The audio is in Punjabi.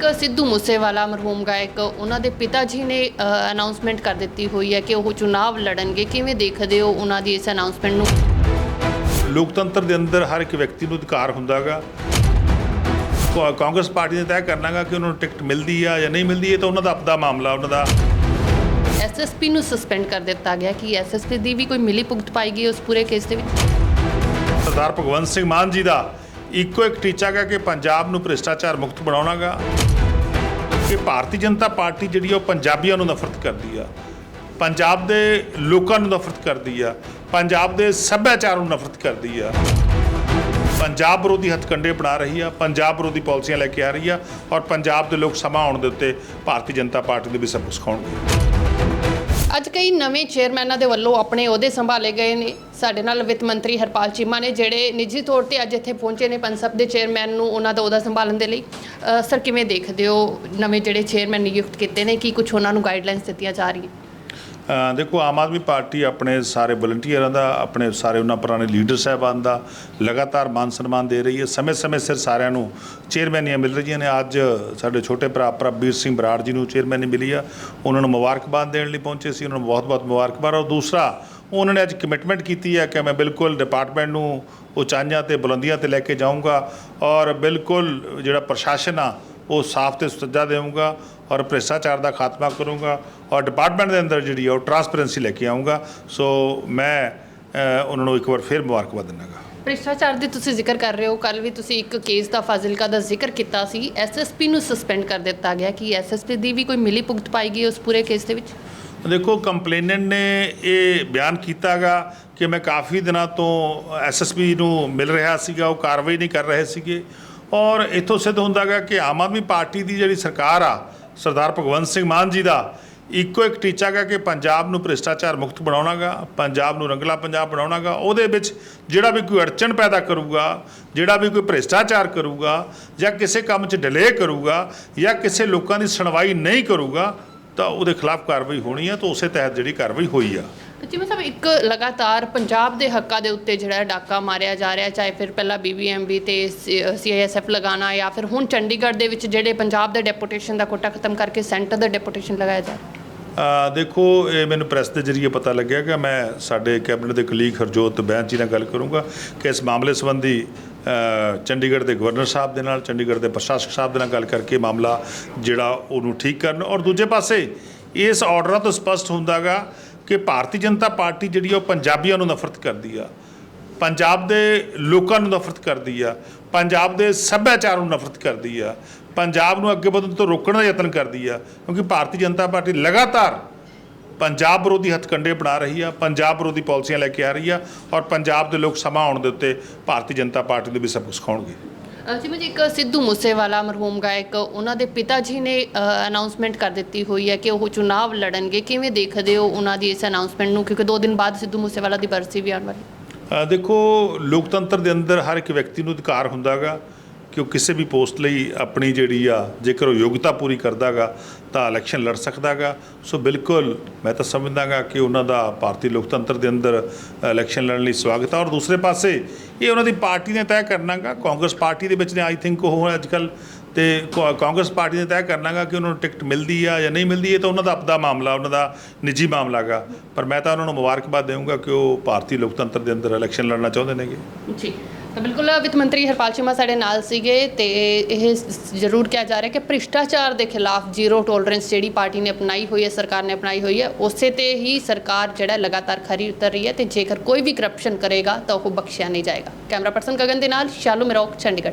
ਇੱਕ ਸਿੱਧੂ ਮੂਸੇਵਾਲਾ ਮਰਹੂਮ ਗਾਇਕ ਉਹਨਾਂ ਦੇ ਪਿਤਾ ਜੀ ਨੇ ਅਨਾਉਂਸਮੈਂਟ ਕਰ ਦਿੱਤੀ ਹੋਈ ਹੈ ਕਿ ਉਹ ਚੁਣਾਵ ਲੜਨਗੇ। ਕਿਵੇਂ ਦੇਖਦੇ ਹੋ ਉਹਨਾਂ ਦੀ ਇਸ ਅਨਾਉਂਸਮੈਂਟ ਨੂੰ? ਲੋਕਤੰਤਰ ਦੇ ਅੰਦਰ ਹਰ ਇੱਕ ਵਿਅਕਤੀ ਨੂੰ ਅਧਿਕਾਰ ਹੁੰਦਾਗਾ। ਕਾਂਗਰਸ ਪਾਰਟੀ ਨੇ ਤੈਅ ਕਰਨਾਗਾ ਕਿ ਉਹਨਾਂ ਨੂੰ ਟਿਕਟ ਮਿਲਦੀ ਆ ਜਾਂ ਨਹੀਂ ਮਿਲਦੀ ਇਹ ਤਾਂ ਉਹਨਾਂ ਦਾ ਆਪਦਾ ਮਾਮਲਾ ਉਹਨਾਂ ਦਾ। ਐਸਐਸਪੀ ਨੂੰ ਸਸਪੈਂਡ ਕਰ ਦਿੱਤਾ ਗਿਆ ਕਿ ਐਸਐਸਪੀ ਦੀ ਵੀ ਕੋਈ ਮਿਲੀ ਭੁਗਤ ਪਾਈ ਗਈ ਉਸ ਪੂਰੇ ਕੇਸ ਦੇ ਵਿੱਚ। ਸਰਦਾਰ ਭਗਵੰਤ ਸਿੰਘ ਮਾਨ ਜੀ ਦਾ ਇੱਕੋ ਇੱਕ ਟੀਚਾ ਹੈ ਕਿ ਪੰਜਾਬ ਨੂੰ ਭ੍ਰਿਸ਼ਟਾਚਾਰ ਮੁਕਤ ਬਣਾਉਣਾਗਾ। ਕਿ ਭਾਰਤੀ ਜਨਤਾ ਪਾਰਟੀ ਜਿਹੜੀ ਆ ਉਹ ਪੰਜਾਬੀਆਂ ਨੂੰ ਨਫ਼ਰਤ ਕਰਦੀ ਆ। ਪੰਜਾਬ ਦੇ ਲੋਕਾਂ ਨੂੰ ਨਫ਼ਰਤ ਕਰਦੀ ਆ। ਪੰਜਾਬ ਦੇ ਸੱਭਿਆਚਾਰ ਨੂੰ ਨਫ਼ਰਤ ਕਰਦੀ ਆ। ਪੰਜਾਬ ਵਿਰੋਧੀ ਹੱਥਕੰਡੇ ਬਣਾ ਰਹੀ ਆ, ਪੰਜਾਬ ਵਿਰੋਧੀ ਪਾਲਿਸੀਆਂ ਲੈ ਕੇ ਆ ਰਹੀ ਆ ਔਰ ਪੰਜਾਬ ਦੇ ਲੋਕ ਸਮਾਂ ਆਉਣ ਦੇ ਉੱਤੇ ਭਾਰਤੀ ਜਨਤਾ ਪਾਰਟੀ ਦੇ ਵੀ ਸਬਕ ਸਿਖਾਉਣਗੇ। ਅੱਜ ਕਈ ਨਵੇਂ ਚੇਅਰਮੈਨਾਂ ਦੇ ਵੱਲੋਂ ਆਪਣੇ ਅਹੁਦੇ ਸੰਭਾਲੇ ਗਏ ਨੇ। ਸਾਡੇ ਨਾਲ ਵਿੱਤ ਮੰਤਰੀ ਹਰਪਾਲ ਚੀਮਾ ਨੇ, ਜਿਹੜੇ ਨਿੱਜੀ ਤੌਰ ਤੇ ਅੱਜ ਇੱਥੇ ਪਹੁੰਚੇ ਨੇ ਪੰਸਬ ਦੇ ਚੇਅਰਮੈਨ ਨੂੰ ਉਹਨਾਂ ਦਾ ਅਹੁਦਾ ਸੰਭਾਲਣ ਦੇ ਲਈ। ਸਰ, ਕਿਵੇਂ ਦੇਖਦੇ ਹੋ ਨਵੇਂ ਜਿਹੜੇ ਚੇਅਰਮੈਨ ਨਿਯੁਕਤ ਕੀਤੇ ਨੇ? ਕੀ ਕੁਝ ਉਹਨਾਂ ਨੂੰ ਗਾਈਡਲਾਈਨਸ ਦਿੱਤੀਆਂ ਜਾ ਰਹੀਆਂ? ਦੇਖੋ, ਆਮ ਆਦਮੀ ਪਾਰਟੀ ਆਪਣੇ ਸਾਰੇ ਵਲੰਟੀਅਰਾਂ ਦਾ, ਆਪਣੇ ਸਾਰੇ ਉਹਨਾਂ ਪੁਰਾਣੇ ਲੀਡਰ ਸਾਹਿਬਾਨ ਦਾ ਲਗਾਤਾਰ ਮਾਨ ਸਨਮਾਨ ਦੇ ਰਹੀ ਹੈ। ਸਮੇਂ-ਸਮੇਂ ਸਿਰ ਸਾਰਿਆਂ ਨੂੰ ਚੇਅਰਮੈਨੀਆਂ ਮਿਲ ਰਹੀਆਂ ਨੇ। ਅੱਜ ਸਾਡੇ ਛੋਟੇ ਭਰਾ ਪ੍ਰਭਵੀਰ ਸਿੰਘ ਬਰਾੜ ਜੀ ਨੂੰ ਚੇਅਰਮੈਨੀ ਮਿਲੀ ਆ। ਉਹਨਾਂ ਨੂੰ ਮੁਬਾਰਕਬਾਦ ਦੇਣ ਲਈ ਪਹੁੰਚੇ ਸੀ। ਉਹਨਾਂ ਨੂੰ ਬਹੁਤ-ਬਹੁਤ ਮੁਬਾਰਕਬਾਦ। ਔਰ ਦੂਸਰਾ, ਉਹਨਾਂ ਨੇ ਅੱਜ ਕਮਿਟਮੈਂਟ ਕੀਤੀ ਹੈ ਕਿ ਮੈਂ ਬਿਲਕੁਲ ਡਿਪਾਰਟਮੈਂਟ ਨੂੰ ਉਚਾਈਆਂ ਤੇ ਬੁਲੰਦੀਆਂ ਤੇ ਲੈ ਕੇ ਜਾਊਂਗਾ। ਔਰ ਬਿਲਕੁਲ ਜਿਹੜਾ ਪ੍ਰਸ਼ਾਸਨ ਆ, ਉਹ ਸਾਫ਼ ਤੇ ਸੁਚੱਜਾ ਦੇਵਾਂਗਾ ਔਰ ਭ੍ਰਿਸ਼ਟਾਚਾਰ ਦਾ ਖਾਤਮਾ ਕਰੂੰਗਾ ਔਰ ਡਿਪਾਰਟਮੈਂਟ ਦੇ ਅੰਦਰ ਜਿਹੜੀ ਉਹ ਟਰਾਂਸਪੇਰੈਂਸੀ ਲੈ ਕੇ ਆਊਂਗਾ। ਸੋ ਮੈਂ ਉਹਨਾਂ ਨੂੰ ਇੱਕ ਵਾਰ ਫਿਰ ਮੁਬਾਰਕਬਾਦ ਦਿੰਦਾਗਾ ਭ੍ਰਿਸ਼ਟਾਚਾਰ ਦੀ ਤੁਸੀਂ ਜ਼ਿਕਰ ਕਰ ਰਹੇ ਹੋ ਕੱਲ ਵੀ ਤੁਸੀਂ ਇੱਕ ਕੇਸ ਦਾ ਫਾਜ਼ਿਲਕਾ ਦਾ ਜ਼ਿਕਰ ਕੀਤਾ ਸੀ ਐਸਐਸਪੀ ਨੂੰ ਸਸਪੈਂਡ ਕਰ ਦਿੱਤਾ ਗਿਆ ਕਿ ਐਸਐਸਪੀ ਦੀ ਵੀ ਕੋਈ ਮਿਲੀ ਭੁਗਤ ਪਾਈ ਗਈ ਉਸ ਪੂਰੇ ਕੇਸ ਦੇ ਵਿੱਚ? ਦੇਖੋ ਕੰਪਲੇਨੈਂਟ ਨੇ ਇਹ ਬਿਆਨ ਕੀਤਾਗਾ ਕਿ ਮੈਂ ਕਾਫੀ ਦਿਨਾਂ ਤੋਂ ਐਸਐਸਪੀ ਨੂੰ ਮਿਲ ਰਿਹਾ ਸੀਗਾ ਉਹ ਕਾਰਵਾਈ ਨਹੀਂ ਕਰ ਰਹੇ ਸੀਗੇ। ਔਰ ਇਥੋਂ ਸਿੱਧ ਹੁੰਦਾਗਾ ਕਿ ਆਮ ਆਦਮੀ ਪਾਰਟੀ ਦੀ ਜਿਹੜੀ ਸਰਕਾਰ ਆ ਸਰਦਾਰ ਭਗਵੰਤ ਸਿੰਘ ਮਾਨ ਜੀ ਦਾ ਇੱਕੋ ਇੱਕ ਟੀਚਾ ਹੈ ਕਿ ਪੰਜਾਬ ਨੂੰ ਭ੍ਰਿਸ਼ਟਾਚਾਰ ਮੁਕਤ ਬਣਾਉਣਾਗਾ ਪੰਜਾਬ ਨੂੰ ਰੰਗਲਾ ਪੰਜਾਬ ਬਣਾਉਣਾਗਾ ਉਹਦੇ ਵਿੱਚ ਜਿਹੜਾ ਵੀ ਕੋਈ ਅੜਚਣ ਪੈਦਾ ਕਰੂਗਾ, ਜਿਹੜਾ ਵੀ ਕੋਈ ਭ੍ਰਿਸ਼ਟਾਚਾਰ ਕਰੂਗਾ, ਜਾਂ ਕਿਸੇ ਕੰਮ 'ਚ ਡਿਲੇ ਕਰੂਗਾ, ਜਾਂ ਕਿਸੇ ਲੋਕਾਂ ਦੀ ਸੁਣਵਾਈ ਨਹੀਂ ਕਰੂਗਾ, ਤਾਂ ਉਹਦੇ ਖਿਲਾਫ ਕਾਰਵਾਈ ਹੋਣੀ ਹੈ ਤਾਂ ਉਸੇ ਤਹਿਤ ਜਿਹੜੀ ਕਾਰਵਾਈ ਹੋਈ ਆ। ਜਿਵੇਂ ਸਭ ਇੱਕ ਲਗਾਤਾਰ ਪੰਜਾਬ ਦੇ ਹੱਕਾਂ ਦੇ ਉੱਤੇ ਜਿਹੜਾ ਡਾਕਾ ਮਾਰਿਆ ਜਾ ਰਿਹਾ, ਚਾਹੇ ਫਿਰ ਪਹਿਲਾਂ ਬੀਬੀਐਮਬੀ ਤੇ ਸੀਆਈਐਸਐਫ ਲਗਾਉਣਾ ਜਾਂ ਫਿਰ ਹੁਣ ਚੰਡੀਗੜ੍ਹ ਦੇ ਵਿੱਚ ਜਿਹੜੇ ਪੰਜਾਬ ਦੇ ਡੈਪੂਟੇਸ਼ਨ ਦਾ ਕੋਟਾ ਖਤਮ ਕਰਕੇ ਸੈਂਟਰ ਦਾ ਡੈਪੂਟੇਸ਼ਨ ਲਗਾਇਆ ਜਾ ਰਿਹਾ ਦੇਖੋ, ਇਹ ਮੈਨੂੰ ਪ੍ਰੈਸ ਦੇ ਜ਼ਰੀਏ ਪਤਾ ਲੱਗਿਆ ਕਿ ਮੈਂ ਸਾਡੇ ਕੈਬਨਿਟ ਦੇ ਕਲੀਗ ਹਰਜੋਤ ਬੈਂਸ ਜੀ ਨਾਲ ਗੱਲ ਕਰੂੰਗਾ ਕਿ ਇਸ ਮਾਮਲੇ ਸੰਬੰਧੀ ਚੰਡੀਗੜ੍ਹ ਦੇ ਗਵਰਨਰ ਸਾਹਿਬ ਦੇ ਨਾਲ, ਚੰਡੀਗੜ੍ਹ ਦੇ ਪ੍ਰਸ਼ਾਸਕ ਸਾਹਿਬ ਦੇ ਨਾਲ ਗੱਲ ਕਰਕੇ ਮਾਮਲਾ ਜਿਹੜਾ ਉਹਨੂੰ ਠੀਕ ਕਰਨ ਔਰ ਦੂਜੇ ਪਾਸੇ ਇਸ ਆਰਡਰਾਂ ਤੋਂ ਸਪਸ਼ਟ ਹੁੰਦਾਗਾ ਕਿ ਭਾਰਤੀ ਜਨਤਾ ਪਾਰਟੀ ਜਿਹੜੀ ਆ ਉਹ ਪੰਜਾਬੀਆਂ ਨੂੰ ਨਫ਼ਰਤ ਕਰਦੀ ਆ। ਪੰਜਾਬ ਦੇ ਲੋਕਾਂ ਨੂੰ ਨਫ਼ਰਤ ਕਰਦੀ ਆ। ਪੰਜਾਬ ਦੇ ਸੱਭਿਆਚਾਰ ਨੂੰ ਨਫ਼ਰਤ ਕਰਦੀ ਆ। ਪੰਜਾਬ ਨੂੰ ਅੱਗੇ ਵਧਣ ਤੋਂ ਰੋਕਣ ਦਾ ਯਤਨ ਕਰਦੀ ਆ। ਕਿਉਂਕਿ ਭਾਰਤੀ ਜਨਤਾ ਪਾਰਟੀ ਲਗਾਤਾਰ ਪੰਜਾਬ ਵਿਰੋਧੀ ਹੱਥਕੰਡੇ ਬਣਾ ਰਹੀ ਆ, ਪੰਜਾਬ ਵਿਰੋਧੀ ਪਾਲਿਸੀਆਂ ਲੈ ਕੇ ਆ ਰਹੀ ਆ ਔਰ ਪੰਜਾਬ ਦੇ ਲੋਕ ਸਮਾਂ ਆਉਣ ਦੇ ਉੱਤੇ ਭਾਰਤੀ ਜਨਤਾ ਪਾਰਟੀ ਨੂੰ ਵੀ ਸਬਕ ਸਿਖਾਉਣਗੇ। ਜਿਵੇਂ ਜੀ ਇੱਕ ਸਿੱਧੂ ਮੂਸੇਵਾਲਾ ਮਰਹੂਮ ਗਾਇਕ ਉਹਨਾਂ ਦੇ ਪਿਤਾ ਜੀ ਨੇ ਅਨਾਉਂਸਮੈਂਟ ਕਰ ਦਿੱਤੀ ਹੋਈ ਹੈ ਕਿ ਉਹ ਚੁਣਾਵ ਲੜਨਗੇ। ਕਿਵੇਂ ਦੇਖਦੇ ਹੋ ਉਹਨਾਂ ਦੀ ਇਸ ਅਨਾਉਂਸਮੈਂਟ ਨੂੰ? ਕਿਉਂਕਿ 2 ਦਿਨ ਬਾਅਦ ਸਿੱਧੂ ਮੂਸੇਵਾਲਾ ਦੀ ਬਰਸੀ ਵੀ ਆਉਣ ਵਾਲੀ ਅ, ਦੇਖੋ ਲੋਕਤੰਤਰ ਦੇ ਅੰਦਰ ਹਰ ਇੱਕ ਵਿਅਕਤੀ ਨੂੰ ਅਧਿਕਾਰ ਹੁੰਦਾਗਾ। ਕਿ ਉਹ ਕਿਸੇ ਵੀ ਪੋਸਟ ਲਈ ਆਪਣੀ ਜਿਹੜੀ ਆ, ਜੇਕਰ ਉਹ ਯੋਗਤਾ ਪੂਰੀ ਕਰਦਾਗਾ, ਤਾਂ ਇਲੈਕਸ਼ਨ ਲੜ ਸਕਦਾਗਾ। ਸੋ ਬਿਲਕੁਲ ਮੈਂ ਤਾਂ ਸਮਝਦਾਗਾ ਕਿ ਉਹਨਾਂ ਦਾ ਭਾਰਤੀ ਲੋਕਤੰਤਰ ਦੇ ਅੰਦਰ ਇਲੈਕਸ਼ਨ ਲੜਨ ਲਈ ਸਵਾਗਤ ਹੈ ਔਰ ਦੂਸਰੇ ਪਾਸੇ ਇਹ ਉਹਨਾਂ ਦੀ ਪਾਰਟੀ ਨੇ ਤੈਅ ਕਰਨਾਗਾ, ਕਾਂਗਰਸ ਪਾਰਟੀ ਦੇ ਵਿੱਚ ਨੇ ਆਈ ਥਿੰਕ ਉਹ ਅੱਜ ਕੱਲ ਤੇ ਕਾ- ਕਾਂਗਰਸ ਪਾਰਟੀ ਨੇ ਤੈਅ ਕਰਨਾਗਾ ਕਿ ਉਹਨਾਂ ਨੂੰ ਟਿਕਟ ਮਿਲਦੀ ਆ ਜਾਂ ਨਹੀਂ ਮਿਲਦੀ, ਇਹ ਤਾਂ ਉਹਨਾਂ ਦਾ ਆਪਦਾ ਮਾਮਲਾ, ਉਹਨਾਂ ਦਾ ਨਿੱਜੀ ਮਾਮਲਾਗਾ। ਪਰ ਮੈਂ ਤਾਂ ਉਹਨਾਂ ਨੂੰ ਮੁਬਾਰਕਬਾਦ ਦੇਵਾਂਗਾ ਕਿ ਉਹ ਭਾਰਤੀ ਲੋਕਤੰਤਰ ਦੇ ਅੰਦਰ ਇਲੈਕਸ਼ਨ ਲੜਨਾ ਚਾਹੁੰਦੇ ਨੇਗੇ। ਜੀ। ਤਾਂ ਬਿਲਕੁਲ ਵਿੱਤ ਮੰਤਰੀ ਹਰਪਾਲ ਚੀਮਾ ਸਾਡੇ ਨਾਲ ਸੀਗੇ ਤੇ ਇਹ ਜ਼ਰੂਰ ਕਿਹਾ ਜਾ ਰਿਹਾ ਕਿ ਭ੍ਰਿਸ਼ਟਾਚਾਰ ਦੇ ਖਿਲਾਫ ਜ਼ੀਰੋ ਟੋਲਰੈਂਸ ਜਿਹੜੀ ਪਾਰਟੀ ਨੇ ਅਪਣਾਈ ਹੋਈ ਹੈ, ਸਰਕਾਰ ਨੇ ਅਪਣਾਈ ਹੋਈ ਹੈ, ਉਸੇ ਤੇ ਹੀ ਸਰਕਾਰ ਜਿਹੜਾ ਲਗਾਤਾਰ ਖਰੀ ਉਤਰ ਰਹੀ ਹੈ ਤੇ ਜੇਕਰ ਕੋਈ ਵੀ ਕਰਪਸ਼ਨ ਕਰੇਗਾ ਤਾਂ ਉਹ ਬਖਸ਼ਿਆ ਨਹੀਂ ਜਾਏਗਾ। ਕੈਮਰਾ ਪਰਸਨ ਗਗਨ ਦੇ ਨਾਲ, ਸ਼ਾਲੂ ਮਰੋਕ, ਚੰਡੀਗੜ੍ਹ।